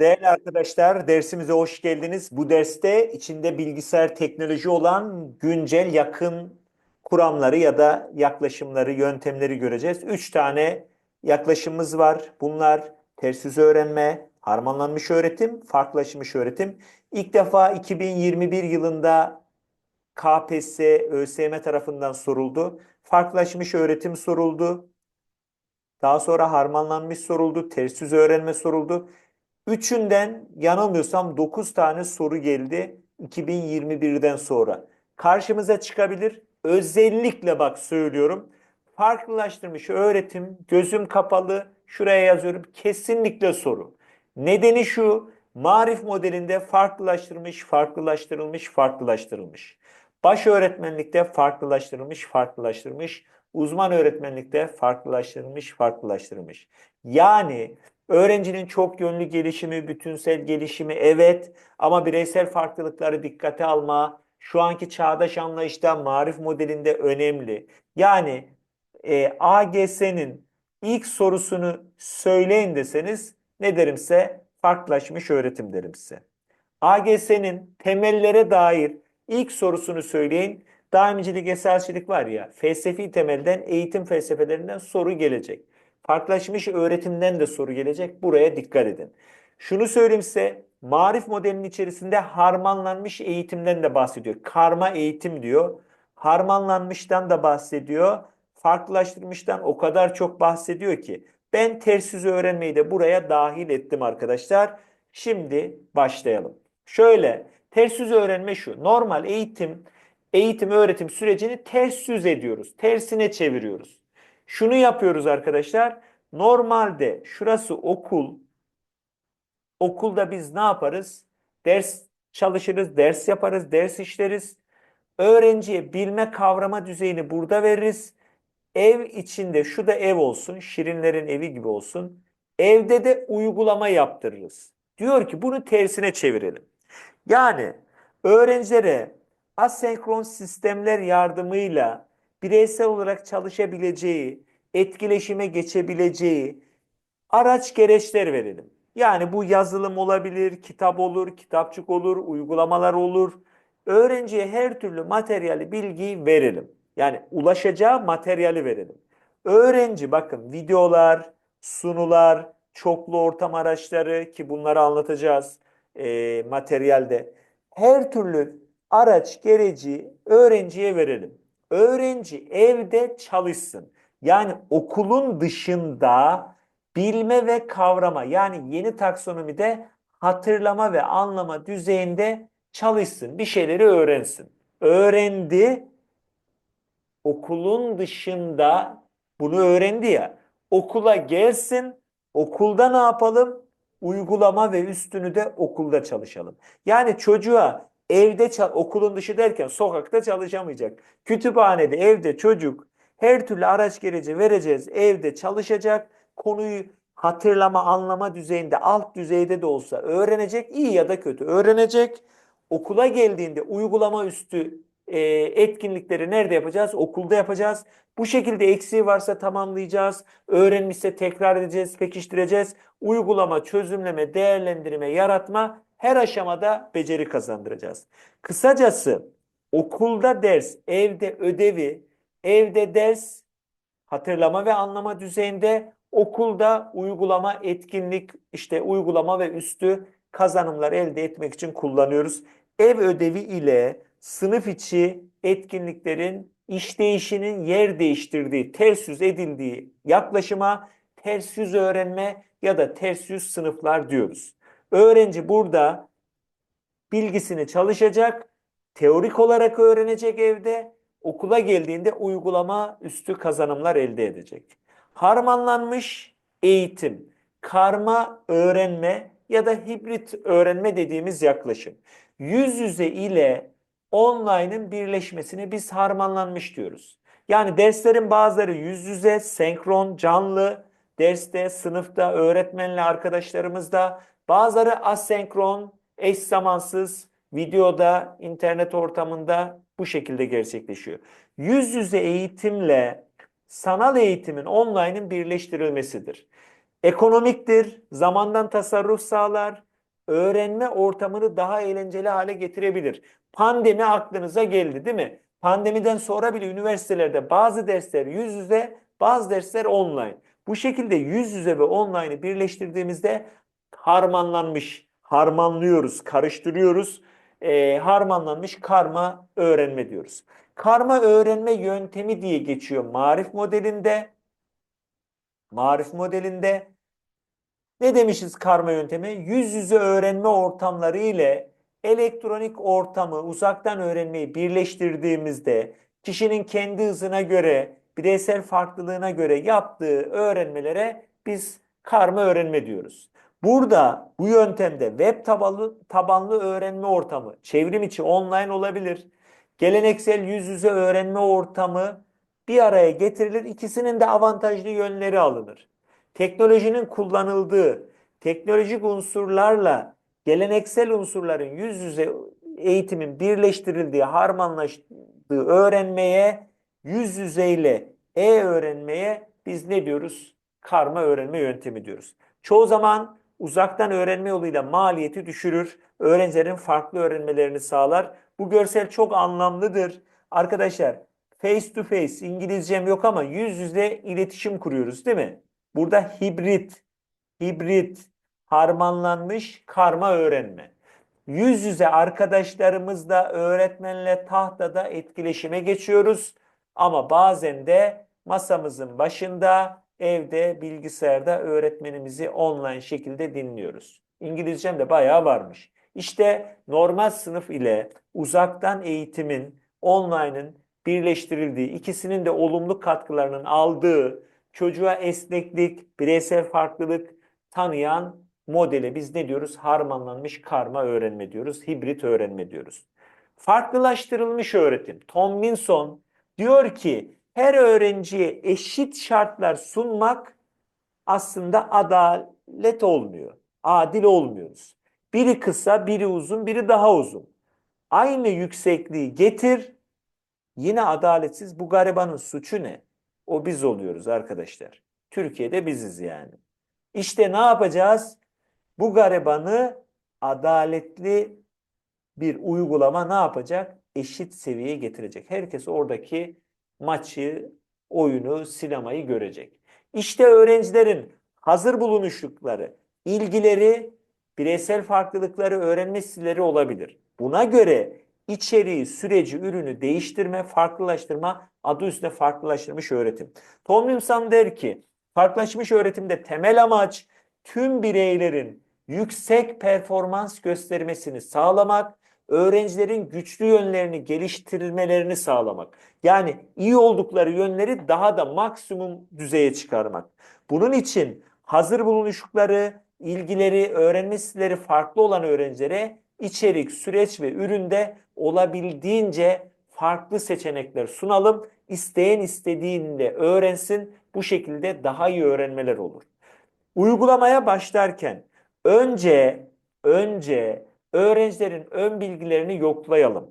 Değerli arkadaşlar, dersimize hoş geldiniz. Bu derste içinde bilgisayar teknoloji olan güncel yakın kuramları ya da yaklaşımları, yöntemleri göreceğiz. Üç tane yaklaşımımız var. Bunlar ters yüz öğrenme, harmanlanmış öğretim, farklılaşmış öğretim. İlk defa 2021 yılında KPSS, ÖSYM tarafından soruldu. Farklılaşmış öğretim soruldu. Daha sonra harmanlanmış soruldu, ters yüz öğrenme soruldu. Üçünden yanılmıyorsam 9 tane soru geldi 2021'den sonra. Karşımıza çıkabilir. Özellikle bak söylüyorum. Farklılaştırmış öğretim, gözüm kapalı, şuraya yazıyorum. Kesinlikle soru. Nedeni şu, marif modelinde farklılaştırmış, farklılaştırılmış, farklılaştırılmış. Baş öğretmenlikte farklılaştırılmış, farklılaştırılmış. Uzman öğretmenlikte farklılaştırılmış, farklılaştırılmış. Yani öğrencinin çok yönlü gelişimi, bütünsel gelişimi evet ama bireysel farklılıkları dikkate alma şu anki çağdaş anlayışta marif modelinde önemli. Yani e, AGS'nin ilk sorusunu söyleyin deseniz ne derim size? Farklılaşmış öğretim derim size. AGS'nin temellere dair ilk sorusunu söyleyin. Daimcilik, esarsçılık var ya, felsefi temelden, eğitim felsefelerinden soru gelecek. Farklılaşmış öğretimden de soru gelecek. Buraya dikkat edin. Şunu söyleyeyim size, marif modelinin içerisinde harmanlanmış eğitimden de bahsediyor. Karma eğitim diyor. Harmanlanmıştan da bahsediyor. Farklılaştırmıştan o kadar çok bahsediyor ki. Ben ters yüz öğrenmeyi de buraya dahil ettim arkadaşlar. Şimdi başlayalım. Şöyle, ters yüz öğrenme şu. Normal eğitim, eğitim öğretim sürecini ters yüz ediyoruz. Tersine çeviriyoruz. Şunu yapıyoruz arkadaşlar. Normalde şurası okul. Okulda biz ne yaparız? Ders çalışırız, ders yaparız, ders işleriz. Öğrenciye bilme kavrama düzeyini burada veririz. Ev içinde şu da ev olsun, şirinlerin evi gibi olsun. Evde de uygulama yaptırırız. Diyor ki bunu tersine çevirelim. Yani öğrencilere asenkron sistemler yardımıyla bireysel olarak çalışabileceği, etkileşime geçebileceği araç gereçler verelim. Yani bu yazılım olabilir, kitap olur, kitapçık olur, uygulamalar olur. Öğrenciye her türlü materyali, bilgiyi verelim. Yani ulaşacağı materyali verelim. Öğrenci bakın videolar, sunular, çoklu ortam araçları ki bunları anlatacağız e, materyalde. Her türlü araç gereci öğrenciye verelim. Öğrenci evde çalışsın. Yani okulun dışında bilme ve kavrama yani yeni taksonomide hatırlama ve anlama düzeyinde çalışsın. Bir şeyleri öğrensin. Öğrendi. Okulun dışında bunu öğrendi ya. Okula gelsin. Okulda ne yapalım? Uygulama ve üstünü de okulda çalışalım. Yani çocuğa evde okulun dışı derken sokakta çalışamayacak. Kütüphanede, evde çocuk her türlü araç gereci vereceğiz. Evde çalışacak. Konuyu hatırlama, anlama düzeyinde, alt düzeyde de olsa öğrenecek. iyi ya da kötü öğrenecek. Okula geldiğinde uygulama üstü e, etkinlikleri nerede yapacağız? Okulda yapacağız. Bu şekilde eksiği varsa tamamlayacağız. Öğrenmişse tekrar edeceğiz, pekiştireceğiz. Uygulama, çözümleme, değerlendirme, yaratma her aşamada beceri kazandıracağız. Kısacası okulda ders, evde ödevi, evde ders, hatırlama ve anlama düzeyinde, okulda uygulama, etkinlik, işte uygulama ve üstü kazanımlar elde etmek için kullanıyoruz. Ev ödevi ile sınıf içi etkinliklerin işleyişinin yer değiştirdiği, ters yüz edildiği yaklaşıma ters yüz öğrenme ya da ters yüz sınıflar diyoruz. Öğrenci burada bilgisini çalışacak, teorik olarak öğrenecek evde, okula geldiğinde uygulama üstü kazanımlar elde edecek. Harmanlanmış eğitim, karma öğrenme ya da hibrit öğrenme dediğimiz yaklaşım. Yüz yüze ile online'ın birleşmesini biz harmanlanmış diyoruz. Yani derslerin bazıları yüz yüze, senkron, canlı, derste, sınıfta, öğretmenle arkadaşlarımızda, bazıları asenkron, eş zamansız, videoda, internet ortamında bu şekilde gerçekleşiyor. Yüz yüze eğitimle sanal eğitimin online'ın birleştirilmesidir. Ekonomiktir, zamandan tasarruf sağlar, öğrenme ortamını daha eğlenceli hale getirebilir. Pandemi aklınıza geldi değil mi? Pandemiden sonra bile üniversitelerde bazı dersler yüz yüze, bazı dersler online. Bu şekilde yüz yüze ve online'ı birleştirdiğimizde harmanlanmış, harmanlıyoruz, karıştırıyoruz. Ee, harmanlanmış karma öğrenme diyoruz. Karma öğrenme yöntemi diye geçiyor marif modelinde. Marif modelinde ne demişiz karma yöntemi? Yüz yüze öğrenme ortamları ile elektronik ortamı, uzaktan öğrenmeyi birleştirdiğimizde kişinin kendi hızına göre, bireysel farklılığına göre yaptığı öğrenmelere biz karma öğrenme diyoruz. Burada bu yöntemde web tabanlı, tabanlı öğrenme ortamı, çevrim içi online olabilir. Geleneksel yüz yüze öğrenme ortamı bir araya getirilir. İkisinin de avantajlı yönleri alınır. Teknolojinin kullanıldığı teknolojik unsurlarla geleneksel unsurların yüz yüze eğitimin birleştirildiği, harmanlaştığı öğrenmeye, yüz yüzeyle e-öğrenmeye biz ne diyoruz? Karma öğrenme yöntemi diyoruz. Çoğu zaman uzaktan öğrenme yoluyla maliyeti düşürür, öğrencilerin farklı öğrenmelerini sağlar. Bu görsel çok anlamlıdır. Arkadaşlar face to face İngilizcem yok ama yüz yüze iletişim kuruyoruz değil mi? Burada hibrit, hibrit, harmanlanmış karma öğrenme. Yüz yüze arkadaşlarımızla, öğretmenle tahtada etkileşime geçiyoruz. Ama bazen de masamızın başında, evde, bilgisayarda öğretmenimizi online şekilde dinliyoruz. İngilizcem de bayağı varmış. İşte normal sınıf ile uzaktan eğitimin, online'ın birleştirildiği, ikisinin de olumlu katkılarının aldığı çocuğa esneklik, bireysel farklılık tanıyan modele biz ne diyoruz? Harmanlanmış karma öğrenme diyoruz, hibrit öğrenme diyoruz. Farklılaştırılmış öğretim. Tom Vinson diyor ki her öğrenciye eşit şartlar sunmak aslında adalet olmuyor. Adil olmuyoruz. Biri kısa, biri uzun, biri daha uzun. Aynı yüksekliği getir, yine adaletsiz. Bu garibanın suçu ne? O biz oluyoruz arkadaşlar. Türkiye'de biziz yani. İşte ne yapacağız? Bu garibanı adaletli bir uygulama ne yapacak? Eşit seviyeye getirecek. Herkes oradaki maçı, oyunu, sinemayı görecek. İşte öğrencilerin hazır bulunuşlukları, ilgileri, bireysel farklılıkları, öğrenme stilleri olabilir. Buna göre içeriği, süreci, ürünü değiştirme, farklılaştırma adı üstünde farklılaştırmış öğretim. Tomlinson der ki farklılaşmış öğretimde temel amaç tüm bireylerin yüksek performans göstermesini sağlamak, öğrencilerin güçlü yönlerini geliştirmelerini sağlamak. Yani iyi oldukları yönleri daha da maksimum düzeye çıkarmak. Bunun için hazır bulunuşlukları, ilgileri, öğrenme stilleri farklı olan öğrencilere içerik, süreç ve üründe olabildiğince farklı seçenekler sunalım. İsteyen istediğinde öğrensin. Bu şekilde daha iyi öğrenmeler olur. Uygulamaya başlarken önce önce öğrencilerin ön bilgilerini yoklayalım.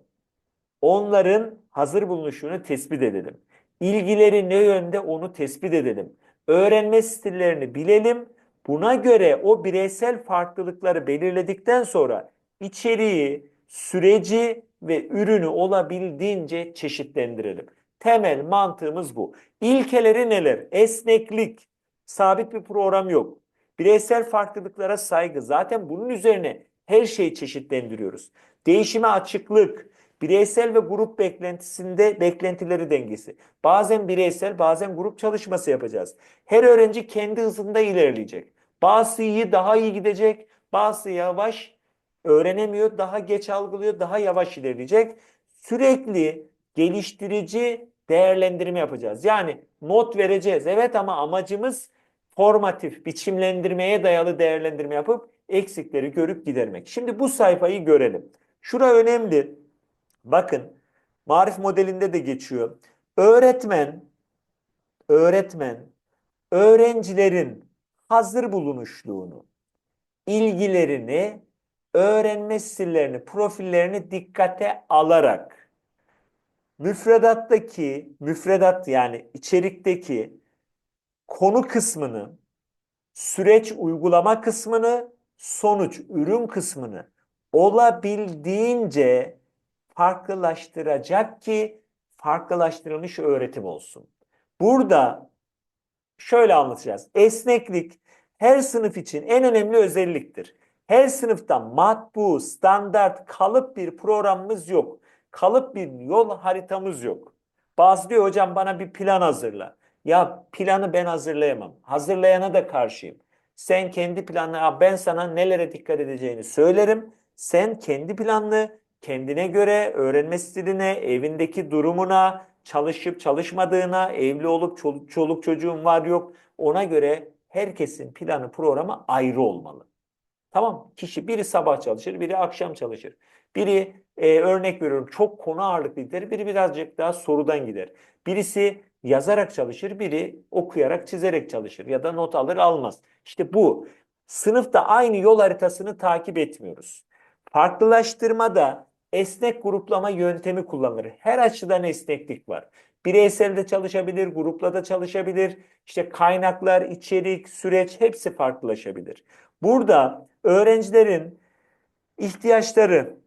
Onların hazır bulunuşunu tespit edelim. İlgileri ne yönde onu tespit edelim. Öğrenme stillerini bilelim. Buna göre o bireysel farklılıkları belirledikten sonra içeriği, süreci ve ürünü olabildiğince çeşitlendirelim. Temel mantığımız bu. İlkeleri neler? Esneklik, sabit bir program yok. Bireysel farklılıklara saygı. Zaten bunun üzerine her şeyi çeşitlendiriyoruz. Değişime açıklık, bireysel ve grup beklentisinde beklentileri dengesi. Bazen bireysel, bazen grup çalışması yapacağız. Her öğrenci kendi hızında ilerleyecek. Bazısı iyi, daha iyi gidecek, bazısı yavaş, öğrenemiyor, daha geç algılıyor, daha yavaş ilerleyecek. Sürekli geliştirici değerlendirme yapacağız. Yani not vereceğiz. Evet ama amacımız formatif, biçimlendirmeye dayalı değerlendirme yapıp eksikleri görüp gidermek. Şimdi bu sayfayı görelim. Şura önemli. Bakın marif modelinde de geçiyor. Öğretmen öğretmen öğrencilerin hazır bulunuşluğunu, ilgilerini, öğrenme stillerini, profillerini dikkate alarak müfredattaki, müfredat yani içerikteki konu kısmını, süreç uygulama kısmını, sonuç, ürün kısmını olabildiğince farklılaştıracak ki farklılaştırılmış öğretim olsun. Burada şöyle anlatacağız. Esneklik her sınıf için en önemli özelliktir. Her sınıfta matbu, standart, kalıp bir programımız yok. Kalıp bir yol haritamız yok. Bazı diyor hocam bana bir plan hazırla. Ya planı ben hazırlayamam. Hazırlayana da karşıyım. Sen kendi planını, "Aa, ben sana nelere dikkat edeceğini söylerim. Sen kendi planını kendine göre, öğrenme stiline, evindeki durumuna, çalışıp çalışmadığına, evli olup çoluk, çoluk çocuğun var yok ona göre herkesin planı programı ayrı olmalı. Tamam Kişi biri sabah çalışır, biri akşam çalışır. Biri e, örnek veriyorum çok konu ağırlıklı gider, biri birazcık daha sorudan gider. Birisi yazarak çalışır, biri okuyarak, çizerek çalışır ya da not alır almaz. İşte bu. Sınıfta aynı yol haritasını takip etmiyoruz. Farklılaştırmada esnek gruplama yöntemi kullanılır. Her açıdan esneklik var. Bireysel de çalışabilir, grupla da çalışabilir. İşte kaynaklar, içerik, süreç hepsi farklılaşabilir. Burada öğrencilerin ihtiyaçları,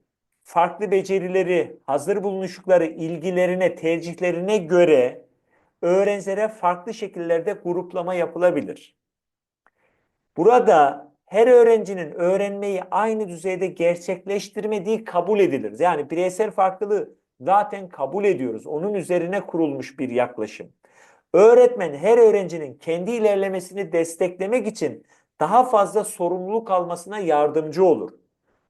farklı becerileri, hazır bulunuşlukları, ilgilerine, tercihlerine göre öğrencilere farklı şekillerde gruplama yapılabilir. Burada her öğrencinin öğrenmeyi aynı düzeyde gerçekleştirmediği kabul edilir. Yani bireysel farklılığı zaten kabul ediyoruz. Onun üzerine kurulmuş bir yaklaşım. Öğretmen her öğrencinin kendi ilerlemesini desteklemek için daha fazla sorumluluk almasına yardımcı olur.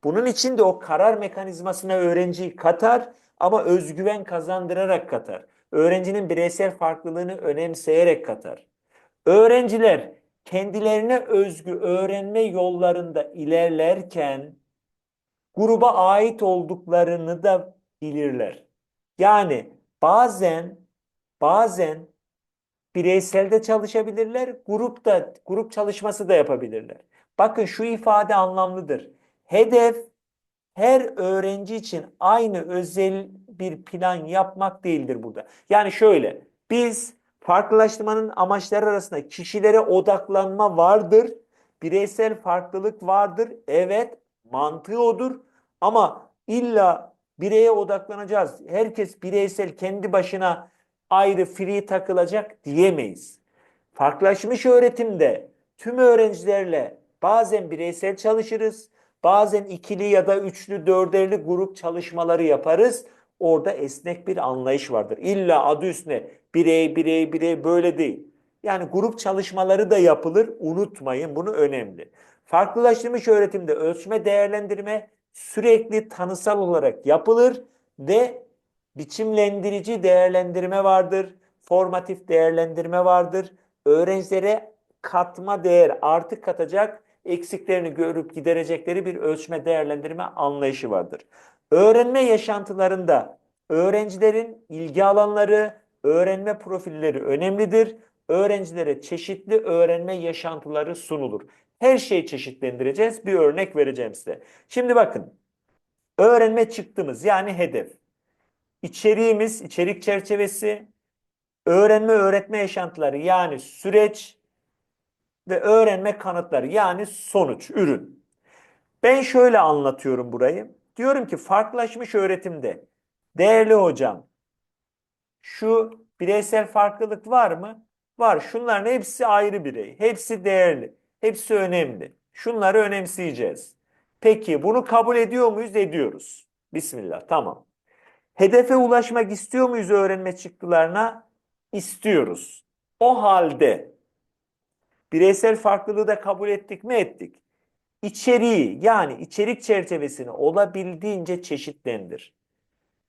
Bunun için de o karar mekanizmasına öğrenciyi katar ama özgüven kazandırarak katar. Öğrencinin bireysel farklılığını önemseyerek katar. Öğrenciler kendilerine özgü öğrenme yollarında ilerlerken gruba ait olduklarını da bilirler. Yani bazen bazen bireyselde çalışabilirler, grupta grup çalışması da yapabilirler. Bakın şu ifade anlamlıdır. Hedef her öğrenci için aynı özel bir plan yapmak değildir burada. Yani şöyle, biz farklılaştırmanın amaçları arasında kişilere odaklanma vardır, bireysel farklılık vardır. Evet, mantığı odur ama illa bireye odaklanacağız. Herkes bireysel kendi başına ayrı free takılacak diyemeyiz. Farklılaşmış öğretimde tüm öğrencilerle bazen bireysel çalışırız, bazen ikili ya da üçlü, dörderli grup çalışmaları yaparız. Orada esnek bir anlayış vardır. İlla adı üstüne birey, birey, birey böyle değil. Yani grup çalışmaları da yapılır. Unutmayın bunu önemli. Farklılaştırmış öğretimde ölçme değerlendirme sürekli tanısal olarak yapılır ve biçimlendirici değerlendirme vardır, formatif değerlendirme vardır. Öğrencilere katma değer, artık katacak, eksiklerini görüp giderecekleri bir ölçme değerlendirme anlayışı vardır. Öğrenme yaşantılarında öğrencilerin ilgi alanları, öğrenme profilleri önemlidir. Öğrencilere çeşitli öğrenme yaşantıları sunulur. Her şeyi çeşitlendireceğiz. Bir örnek vereceğim size. Şimdi bakın. Öğrenme çıktığımız yani hedef. İçeriğimiz, içerik çerçevesi, öğrenme öğretme yaşantıları yani süreç ve öğrenme kanıtları yani sonuç, ürün. Ben şöyle anlatıyorum burayı. Diyorum ki farklılaşmış öğretimde değerli hocam şu bireysel farklılık var mı? Var. Şunların hepsi ayrı birey. Hepsi değerli. Hepsi önemli. Şunları önemseyeceğiz. Peki bunu kabul ediyor muyuz? Ediyoruz. Bismillah. Tamam. Hedefe ulaşmak istiyor muyuz öğrenme çıktılarına? İstiyoruz. O halde bireysel farklılığı da kabul ettik mi? Ettik. İçeriği yani içerik çerçevesini olabildiğince çeşitlendir.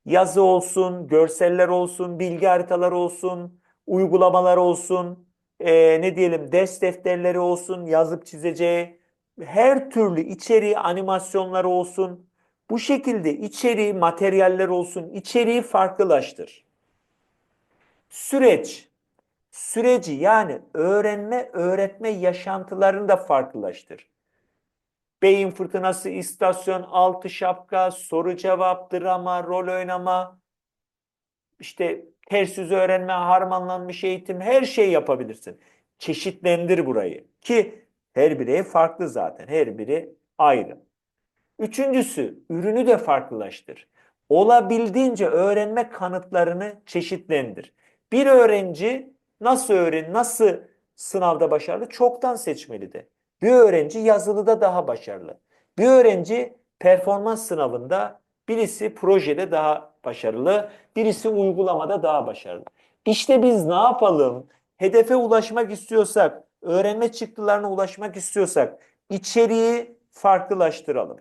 Yazı olsun, görseller olsun, bilgi haritaları olsun, uygulamalar olsun, eee, ne diyelim ders defterleri olsun, yazıp çizeceği, her türlü içeriği animasyonları olsun. Bu şekilde içeriği, materyaller olsun, içeriği farklılaştır. Süreç, süreci yani öğrenme, öğretme yaşantılarını da farklılaştır. Beyin fırtınası, istasyon, altı şapka, soru cevap, drama, rol oynama, işte ters yüz öğrenme, harmanlanmış eğitim her şey yapabilirsin. Çeşitlendir burayı ki Her birey farklı zaten. Her biri ayrı. Üçüncüsü, ürünü de farklılaştır. Olabildiğince öğrenme kanıtlarını çeşitlendir. Bir öğrenci nasıl öğren, nasıl sınavda başarılı? Çoktan seçmeli de. Bir öğrenci yazılıda daha başarılı. Bir öğrenci performans sınavında birisi projede daha başarılı, birisi uygulamada daha başarılı. İşte biz ne yapalım? Hedefe ulaşmak istiyorsak, öğrenme çıktılarına ulaşmak istiyorsak içeriği farklılaştıralım.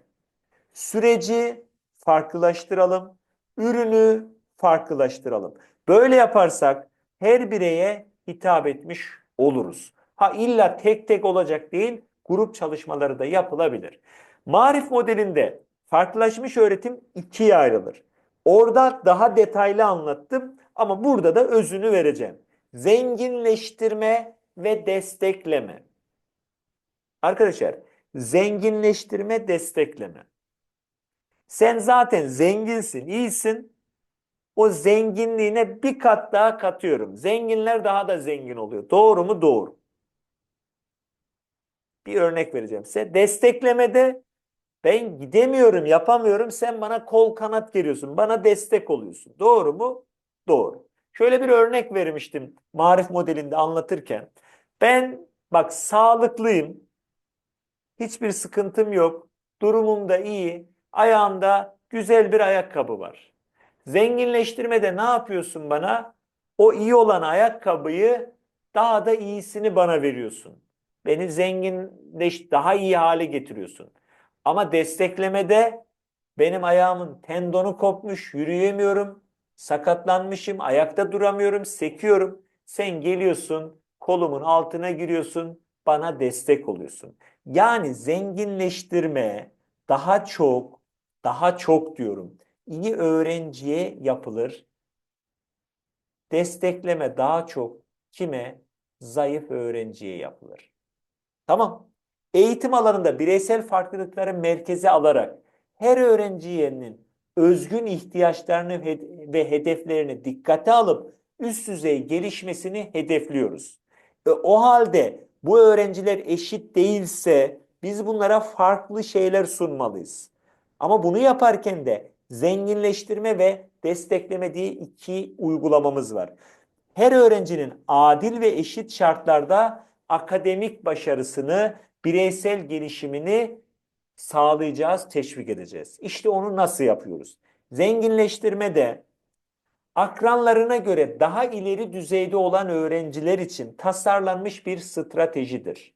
Süreci farklılaştıralım. Ürünü farklılaştıralım. Böyle yaparsak her bireye hitap etmiş oluruz. Ha illa tek tek olacak değil, grup çalışmaları da yapılabilir. Marif modelinde farklılaşmış öğretim ikiye ayrılır. Orada daha detaylı anlattım ama burada da özünü vereceğim. Zenginleştirme ve destekleme. Arkadaşlar, zenginleştirme, destekleme. Sen zaten zenginsin, iyisin. O zenginliğine bir kat daha katıyorum. Zenginler daha da zengin oluyor. Doğru mu? Doğru. Bir örnek vereceğim size. Desteklemede ben gidemiyorum, yapamıyorum. Sen bana kol kanat geriyorsun. Bana destek oluyorsun. Doğru mu? Doğru. Şöyle bir örnek vermiştim marif modelinde anlatırken. Ben bak sağlıklıyım. Hiçbir sıkıntım yok. Durumum da iyi. Ayağımda güzel bir ayakkabı var. Zenginleştirmede ne yapıyorsun bana? O iyi olan ayakkabıyı daha da iyisini bana veriyorsun. Beni zenginleş, daha iyi hale getiriyorsun. Ama desteklemede benim ayağımın tendonu kopmuş, yürüyemiyorum, sakatlanmışım, ayakta duramıyorum, sekiyorum. Sen geliyorsun, kolumun altına giriyorsun, bana destek oluyorsun. Yani zenginleştirme daha çok, daha çok diyorum. iyi öğrenciye yapılır. Destekleme daha çok kime? Zayıf öğrenciye yapılır. Tamam. Eğitim alanında bireysel farklılıkları merkeze alarak her öğrencinin özgün ihtiyaçlarını ve hedeflerini dikkate alıp üst düzey gelişmesini hedefliyoruz. E, o halde bu öğrenciler eşit değilse biz bunlara farklı şeyler sunmalıyız. Ama bunu yaparken de zenginleştirme ve destekleme diye iki uygulamamız var. Her öğrencinin adil ve eşit şartlarda akademik başarısını, bireysel gelişimini sağlayacağız, teşvik edeceğiz. İşte onu nasıl yapıyoruz? Zenginleştirmede akranlarına göre daha ileri düzeyde olan öğrenciler için tasarlanmış bir stratejidir.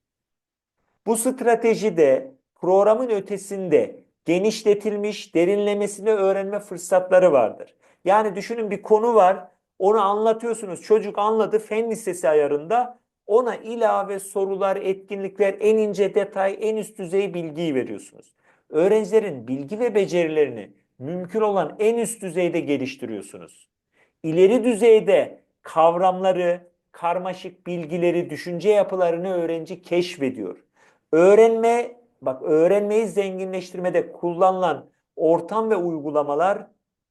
Bu stratejide programın ötesinde genişletilmiş, derinlemesine öğrenme fırsatları vardır. Yani düşünün bir konu var, onu anlatıyorsunuz, çocuk anladı fen lisesi ayarında, ona ilave sorular, etkinlikler, en ince detay, en üst düzey bilgiyi veriyorsunuz. Öğrencilerin bilgi ve becerilerini mümkün olan en üst düzeyde geliştiriyorsunuz. İleri düzeyde kavramları, karmaşık bilgileri, düşünce yapılarını öğrenci keşfediyor. Öğrenme, bak öğrenmeyi zenginleştirmede kullanılan ortam ve uygulamalar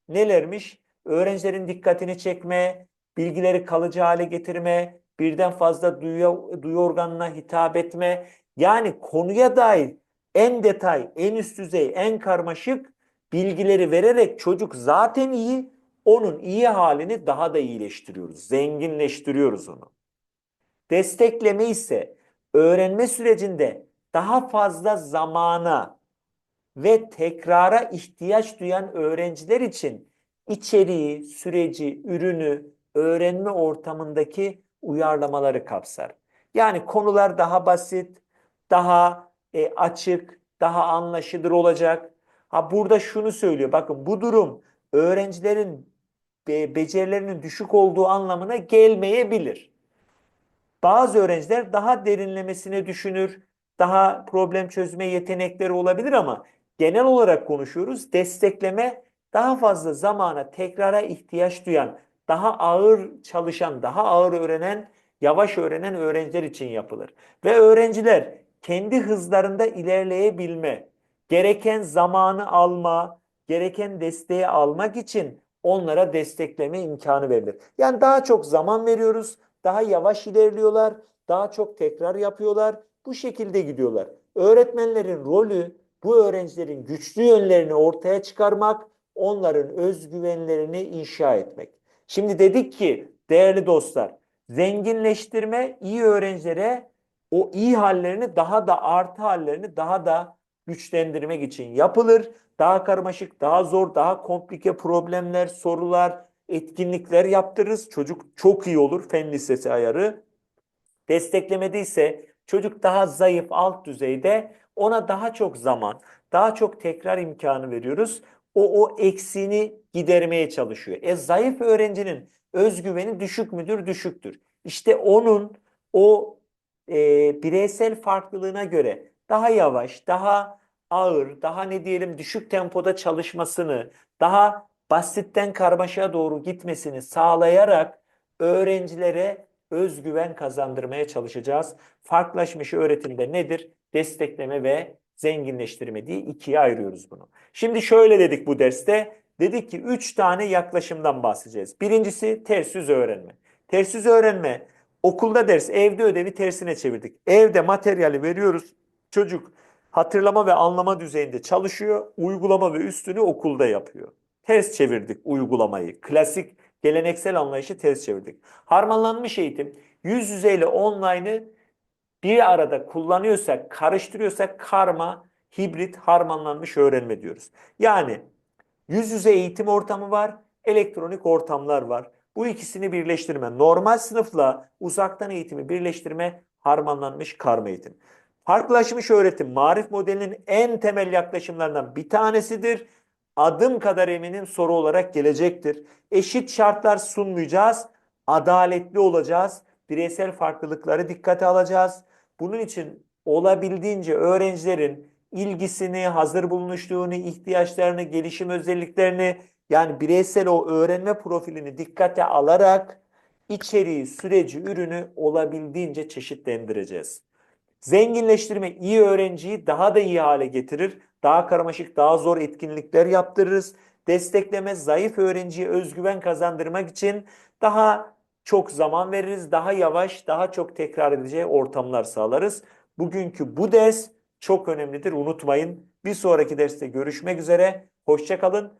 nelermiş? Öğrencilerin dikkatini çekme, bilgileri kalıcı hale getirme, birden fazla duyu, duyu organına hitap etme. Yani konuya dair en detay, en üst düzey, en karmaşık bilgileri vererek çocuk zaten iyi, onun iyi halini daha da iyileştiriyoruz, zenginleştiriyoruz onu. Destekleme ise öğrenme sürecinde daha fazla zamana ve tekrara ihtiyaç duyan öğrenciler için içeriği, süreci, ürünü, öğrenme ortamındaki uyarlamaları kapsar. Yani konular daha basit, daha e, açık, daha anlaşılır olacak. Ha burada şunu söylüyor. Bakın bu durum öğrencilerin be becerilerinin düşük olduğu anlamına gelmeyebilir. Bazı öğrenciler daha derinlemesine düşünür, daha problem çözme yetenekleri olabilir ama genel olarak konuşuyoruz. Destekleme daha fazla zamana, tekrara ihtiyaç duyan, daha ağır çalışan, daha ağır öğrenen, yavaş öğrenen öğrenciler için yapılır. Ve öğrenciler kendi hızlarında ilerleyebilme, gereken zamanı alma, gereken desteği almak için onlara destekleme imkanı verilir. Yani daha çok zaman veriyoruz, daha yavaş ilerliyorlar, daha çok tekrar yapıyorlar, Bu şekilde gidiyorlar. Öğretmenlerin rolü bu öğrencilerin güçlü yönlerini ortaya çıkarmak, onların özgüvenlerini inşa etmek. Şimdi dedik ki değerli dostlar, zenginleştirme iyi öğrencilere o iyi hallerini daha da artı hallerini daha da güçlendirmek için yapılır. Daha karmaşık, daha zor, daha komplike problemler, sorular, etkinlikler yaptırırız. Çocuk çok iyi olur fen lisesi ayarı. Desteklemede ise çocuk daha zayıf alt düzeyde ona daha çok zaman, daha çok tekrar imkanı veriyoruz. O o eksiğini gidermeye çalışıyor. E zayıf öğrencinin özgüveni düşük müdür? Düşüktür. İşte onun o e, bireysel farklılığına göre daha yavaş, daha ağır, daha ne diyelim düşük tempoda çalışmasını, daha basitten karmaşaya doğru gitmesini sağlayarak öğrencilere özgüven kazandırmaya çalışacağız. Farklılaşmış öğretimde nedir? Destekleme ve zenginleştirme diye ikiye ayırıyoruz bunu. Şimdi şöyle dedik bu derste. Dedik ki üç tane yaklaşımdan bahsedeceğiz. Birincisi ters yüz öğrenme. Ters yüz öğrenme okulda ders, evde ödevi tersine çevirdik. Evde materyali veriyoruz. Çocuk hatırlama ve anlama düzeyinde çalışıyor. Uygulama ve üstünü okulda yapıyor. Ters çevirdik uygulamayı. Klasik geleneksel anlayışı ters çevirdik. Harmanlanmış eğitim yüz yüze ile online'ı bir arada kullanıyorsak, karıştırıyorsak karma, hibrit, harmanlanmış öğrenme diyoruz. Yani yüz yüze eğitim ortamı var, elektronik ortamlar var. Bu ikisini birleştirme, normal sınıfla uzaktan eğitimi birleştirme, harmanlanmış karma eğitim. Farklılaşmış öğretim, marif modelinin en temel yaklaşımlarından bir tanesidir. Adım kadar eminim soru olarak gelecektir. Eşit şartlar sunmayacağız, adaletli olacağız, bireysel farklılıkları dikkate alacağız. Bunun için olabildiğince öğrencilerin ilgisini, hazır bulunuşluğunu, ihtiyaçlarını, gelişim özelliklerini yani bireysel o öğrenme profilini dikkate alarak içeriği, süreci, ürünü olabildiğince çeşitlendireceğiz. Zenginleştirme iyi öğrenciyi daha da iyi hale getirir. Daha karmaşık, daha zor etkinlikler yaptırırız. Destekleme zayıf öğrenciye özgüven kazandırmak için daha çok zaman veririz. Daha yavaş, daha çok tekrar edeceği ortamlar sağlarız. Bugünkü bu ders çok önemlidir. Unutmayın. Bir sonraki derste görüşmek üzere. Hoşçakalın.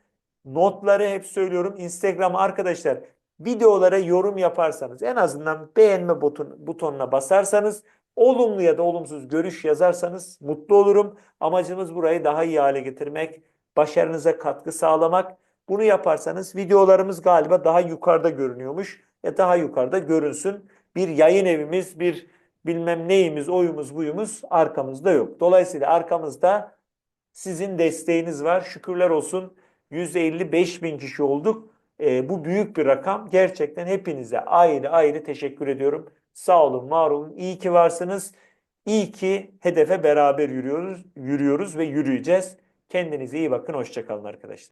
Notları hep söylüyorum. Instagram arkadaşlar videolara yorum yaparsanız en azından beğenme buton, butonuna basarsanız olumlu ya da olumsuz görüş yazarsanız mutlu olurum. Amacımız burayı daha iyi hale getirmek, başarınıza katkı sağlamak. Bunu yaparsanız videolarımız galiba daha yukarıda görünüyormuş. E daha yukarıda görünsün. Bir yayın evimiz, bir bilmem neyimiz, oyumuz, buyumuz arkamızda yok. Dolayısıyla arkamızda sizin desteğiniz var. Şükürler olsun 155 bin kişi olduk. E, bu büyük bir rakam. Gerçekten hepinize ayrı ayrı teşekkür ediyorum. Sağ olun, var olun. İyi ki varsınız. İyi ki hedefe beraber yürüyoruz, yürüyoruz ve yürüyeceğiz. Kendinize iyi bakın. Hoşçakalın arkadaşlar.